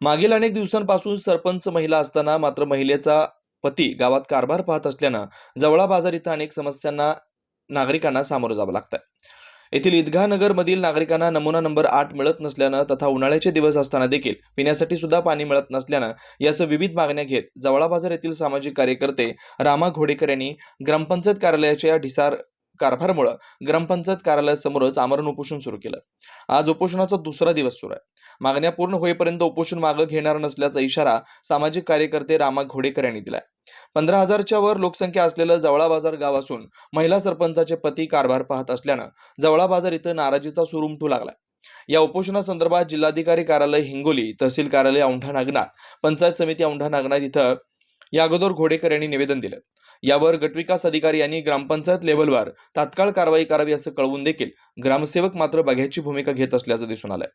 मागील अनेक दिवसांपासून सरपंच महिला असताना मात्र महिलेचा पती गावात कारभार पाहत असल्यानं जवळा बाजार इथं अनेक समस्यांना नागरिकांना सामोरं जावं लागतं येथील ईदगाह नगरमधील नागरिकांना नमुना नंबर आठ मिळत नसल्यानं तथा उन्हाळ्याचे दिवस असताना देखील पिण्यासाठी सुद्धा पाणी मिळत नसल्यानं यासह विविध मागण्या घेत जवळा बाजार येथील सामाजिक कार्यकर्ते रामा घोडेकर यांनी ग्रामपंचायत कार्यालयाच्या ढिसार कारभारामुळे ग्रामपंचायत कार्यालयासमोरच आमरण उपोषण सुरू केलं. आज उपोषणाचा दुसरा दिवस सुरू आहे. मागण्या पूर्ण होईपर्यंत उपोषण मागं घेणार नसल्याचा इशारा सामाजिक कार्यकर्ते रामा घोडेकर यांनी दिलाय. पंधरा हजारच्या वर लोकसंख्या असलेलं जवळा बाजार गाव असून महिला सरपंचाचे पती कारभार पाहत असल्यानं जवळा बाजार इथं नाराजीचा सूर उमटू लागलाय. या उपोषणासंदर्भात जिल्हाधिकारी कार्यालय हिंगोली तहसील कार्यालय औंढा नागनाथ पंचायत समिती औंढा नागनाथ इथं या अगोदर घोडेकर यांनी निवेदन दिलं. यावर गटविकास अधिकारी यांनी ग्रामपंचायत लेव्हलवर तात्काळ कारवाई करावी असं कळवून देखील ग्रामसेवक मात्र बघ्याची भूमिका घेत असल्याचं दिसून आलंय.